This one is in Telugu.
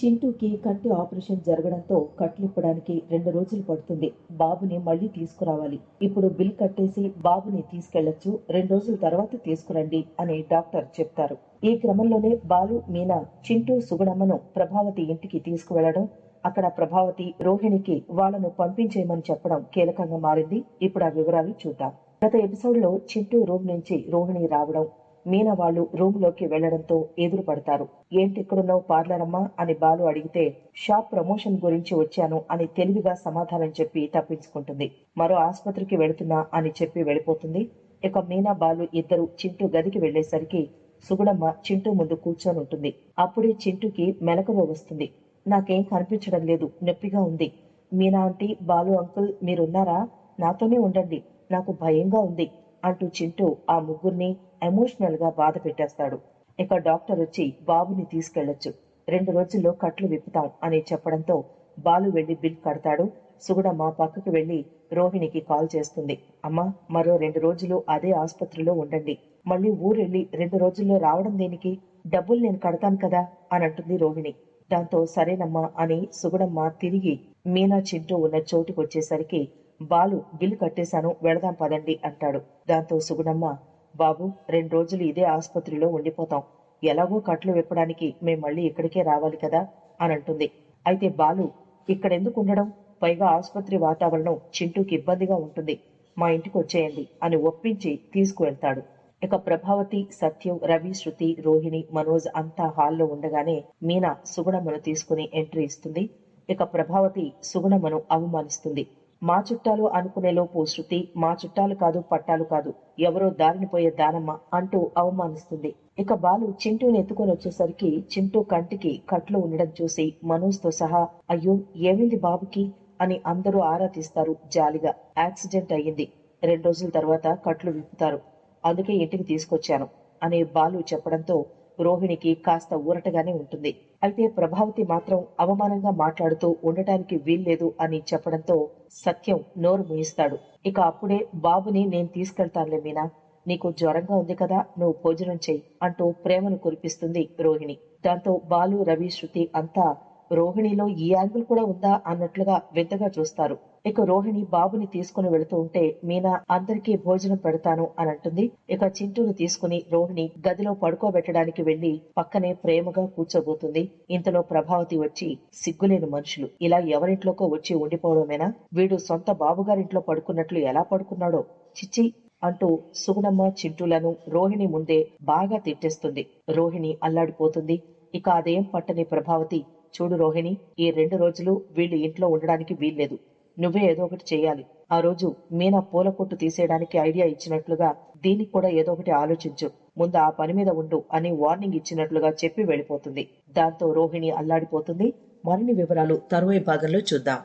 చింటూకి కంటి ఆపరేషన్ జరగడంతో కట్లిప్పడానికి రెండు రోజులు పడుతుంది. బాబుని మళ్ళీ తీసుకురావాలి. ఇప్పుడు బిల్ కట్టేసి బాబుని తీసుకెళ్ళొచ్చు. రెండు రోజుల తర్వాత తీసుకురండి అని డాక్టర్ చెప్తారు. ఈ క్రమంలోనే బాలు మీనా చింటూ సుగుణమ్మను ప్రభావతి ఇంటికి తీసుకువెళ్ళడం అక్కడ ప్రభావతి రోహిణికి వాళ్ళను పంపించేయమని చెప్పడం కీలకంగా మారింది. ఇప్పుడు ఆ వివరాలు చూద్దాం. గత ఎపిసోడ్లో చింటూ రూమ్ నుంచి రోహిణి రావడం మీనా వాళ్ళు రూమ్లోకి వెళ్ళడంతో ఎదురు పడతారు ఏంటిక్కడున్నావు పార్లరమ్మా? పార్లర్ అమ్మా అని బాలు అడిగితే షాప్ ప్రమోషన్ గురించి వచ్చాను అని తెలివిగా సమాధానం చెప్పి తప్పించుకుంటుంది. మరో ఆసుపత్రికి వెళుతున్నా అని చెప్పి వెళ్ళిపోతుంది. ఇక మీనా బాలు ఇద్దరు చింటూ గదికి వెళ్ళేసరికి సుగుడమ్మ చింటూ ముందు కూర్చొని ఉంటుంది. అప్పుడే చింటూకి మెలకువ వస్తుంది. నాకేం కనిపించడం లేదు నొప్పిగా ఉంది. మీనా ఆంటీ బాలు అంకుల్ మీరున్నారా? నాతోనే ఉండండి. నాకు భయంగా ఉంది. అంటూ చింటూ ఆ ముగ్గురిని ఎమోషనల్గా బాధ పెట్టేస్తాడు. ఇక డాక్టర్ వచ్చి బాబుని తీసుకెళ్ళొచ్చు రెండు రోజుల్లో కట్లు విప్పుతాం అని చెప్పడంతో బాలు వెళ్ళి బిల్ కడతాడు. సుగుడమ్మ పక్కకు వెళ్ళి రోహిణికి కాల్ చేస్తుంది. అమ్మా మరో రెండు రోజులు అదే ఆసుపత్రిలో ఉండండి. మళ్ళీ ఊరెళ్ళి రెండు రోజుల్లో రావడం దేనికి? డబ్బులు నేను కడతాను కదా అని అంటుంది రోహిణి. దాంతో సరేనమ్మా అని సుగుడమ్మ తిరిగి మీనా చింటూ ఉన్న చోటుకు వచ్చేసరికి బాలు బిల్ కట్టేశాను వెళదాం పదండి అంటాడు. దాంతో సుగుణమ్మ బాబు రెండు రోజులు ఇదే ఆసుపత్రిలో ఉండిపోతాం. ఎలాగో కట్లు విప్పడానికి మేం మళ్ళీ ఇక్కడికే రావాలి కదా అని అంటుంది. అయితే బాలు ఇక్కడెందుకు ఉండడం? పైగా ఆసుపత్రి వాతావరణం చింటూకి ఇబ్బందిగా ఉంటుంది. మా ఇంటికి వచ్చేయండి అని ఒప్పించి తీసుకువెళ్తాడు. ఇక ప్రభావతి సత్యం రవి శృతి రోహిణి మనోజ్ అంతా హాల్లో ఉండగానే మీనా సుగుణమ్మను తీసుకుని ఎంట్రీ ఇస్తుంది. ఇక ప్రభావతి సుగుణమ్మను అవమానిస్తుంది. మా చుట్టాలు అనుకునేలోపు శృతి మా చుట్టాలు కాదు పట్టాలు కాదు. ఎవరో దారిని పోయే దానమ్మ అంటూ అవమానిస్తుంది. ఇక బాలు చింటూని ఎత్తుకొని వచ్చేసరికి చింటూ కంటికి కట్లు ఉండడం చూసి మనోజ్తో సహా అయ్యో ఏమింది బాబుకి? అని అందరూ ఆరా తీస్తారు జాలిగా. యాక్సిడెంట్ అయ్యింది. రెండు రోజుల తర్వాత కట్లు విప్పుతారు. అందుకే ఇంటికి తీసుకొచ్చాను అనే బాలు చెప్పడంతో రోహిణికి కాస్త ఊరటగానే ఉంటుంది. అయితే ప్రభావతి మాత్రం అవమానంగా మాట్లాడుతూ ఉండటానికి వీల్లేదు అని చెప్పడంతో సత్యం నోరు మూయిస్తాడు. ఇక అప్పుడే బాబుని నేను తీసుకెళ్తానులే మీనా. నీకు జ్వరంగా ఉంది కదా నువ్వు భోజనం చెయ్యి అంటూ ప్రేమను కురిపిస్తుంది రోహిణి. దాంతో బాలు రవి శృతి అంతా రోహిణిలో ఈ యాంగిల్ కూడా ఉందా అన్నట్లుగా వింతగా చూస్తారు. ఇక రోహిణి బాబుని తీసుకుని వెళుతూ ఉంటే మీనా అందరికీ భోజనం పెడతాను అని అంటుంది. ఇక చింటూను తీసుకుని రోహిణి గదిలో పడుకోబెట్టడానికి వెళ్ళి పక్కనే ప్రేమగా కూర్చోబోతుంది. ఇంతలో ప్రభావతి వచ్చి సిగ్గులేని మనుషులు. ఇలా ఎవరింట్లోకో వచ్చి ఉండిపోవడమేనా వీడు సొంత బాబుగారింట్లో పడుకున్నట్లు ఎలా పడుకున్నాడో? చిచ్చి అంటూ సుగుణమ్మ చింటూలను రోహిణి ముందే బాగా తిట్టేస్తుంది. రోహిణి అల్లాడిపోతుంది. ఇక అదేం పట్టని ప్రభావతి చూడు రోహిణి ఈ రెండు రోజులు వీళ్ళు ఇంట్లో ఉండడానికి వీల్లేదు. నువ్వే ఏదో ఒకటి చేయాలి. ఆ రోజు మీనా పూల కొట్టు తీసేయడానికి ఐడియా ఇచ్చినట్లుగా దీనికి కూడా ఏదో ఒకటి ఆలోచించు. ముందు ఆ పని మీద ఉండు అని వార్నింగ్ ఇచ్చినట్లుగా చెప్పి వెళ్ళిపోతుంది. దాంతో రోహిణి అల్లాడిపోతుంది. మరిన్ని వివరాలు తరువాయి భాగంలో చూద్దాం.